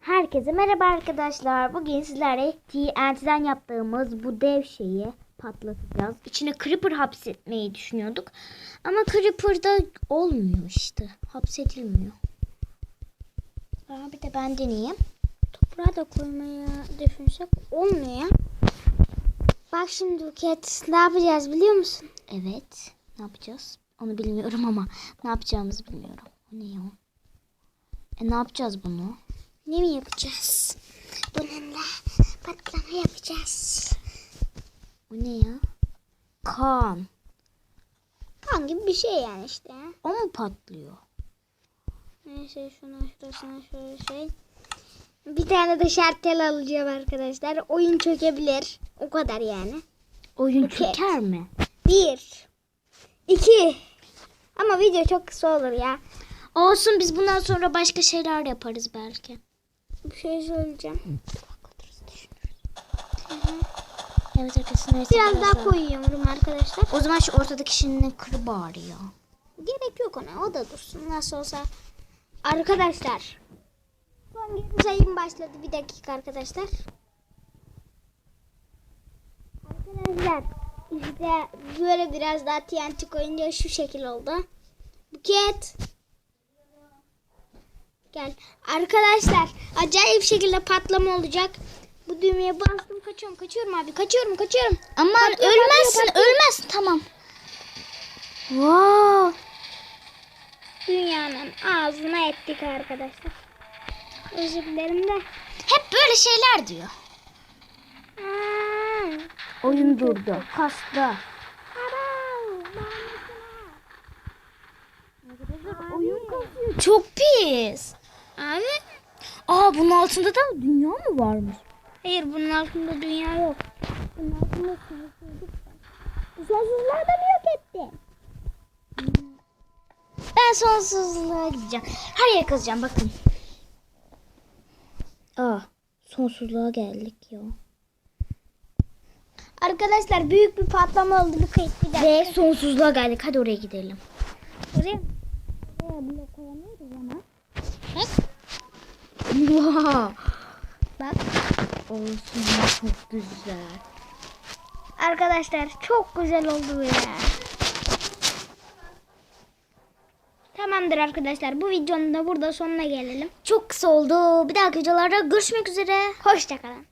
Herkese merhaba arkadaşlar. Bugün sizlerle TNT'den yaptığımız bu dev şeyi patlatacağız. İçine Creeper hapsetmeyi düşünüyorduk. Ama Creeper'da olmuyor işte. Hapsedilmiyor. Aa, bir de ben deneyeyim. Toprağa da koymaya düşünsek olmuyor. Bak şimdi Buket ne yapacağız biliyor musun? Evet. Ne yapacağız? Onu bilmiyorum ama ne yapacağımızı bilmiyorum. O ne ya? E ne yapacağız bunu? Ne mi yapacağız? Bununla patlama yapacağız. O ne ya? Kan. Kan gibi bir şey yani işte. O mu patlıyor? Neyse şuna şurasına şöyle şey. Bir tane de şartel alacağım arkadaşlar. Oyun çökebilir. O kadar yani. Oyun Okey. çöker mi? Bir. iki. Ama video çok kısa olur ya. Olsun biz bundan sonra başka şeyler yaparız belki. Bir şey söyleyeceğim. Evet arkadaşlar. Biraz daha koyuyorum arkadaşlar. O zaman şu ortadaki şinin kır bari ya. Gerek yok ona. O da dursun. Nasıl olsa. Arkadaşlar. Son geri sayım başladı. Bir dakika arkadaşlar. Arkadaşlar. işte böyle biraz daha TNT koyunca şu şekil oldu. Buket. Gel. Arkadaşlar. Acayip şekilde patlama olacak. Bu düğmeye bastım. Kaçıyorum. Kaçıyorum abi. Kaçıyorum. Kaçıyorum. Aman Patlıyor, ölmezsin patlıyor, ölmezsin tamam. Wow. Dünyanın ağzına ettik arkadaşlar. Özür dilerim de. Hep böyle şeyler diyor. Aa, Oyun durdu. Kastı. Çok pis. Abi. Aa bunun altında da dünya mı varmış? Hayır bunun altında dünya yok. Bunun altında sonsuzluk var. Bu sonsuzluğa da mı yok etti? Ben sonsuzluğa gideceğim. Her yere kazacağım bakın. Aa sonsuzluğa geldik ya. Arkadaşlar büyük bir patlama oldu bu kayıt bir dakika. Ve sonsuzluğa geldik. Hadi oraya gidelim. Oraya Oraya blok koyamıyoruz ama. Wow. Bak. Olsun çok güzel. Arkadaşlar çok güzel oldu ya. Tamamdır arkadaşlar. Bu videonun da burada sonuna gelelim. Çok kısa oldu. Bir dahaki videolarda görüşmek üzere. Hoşçakalın.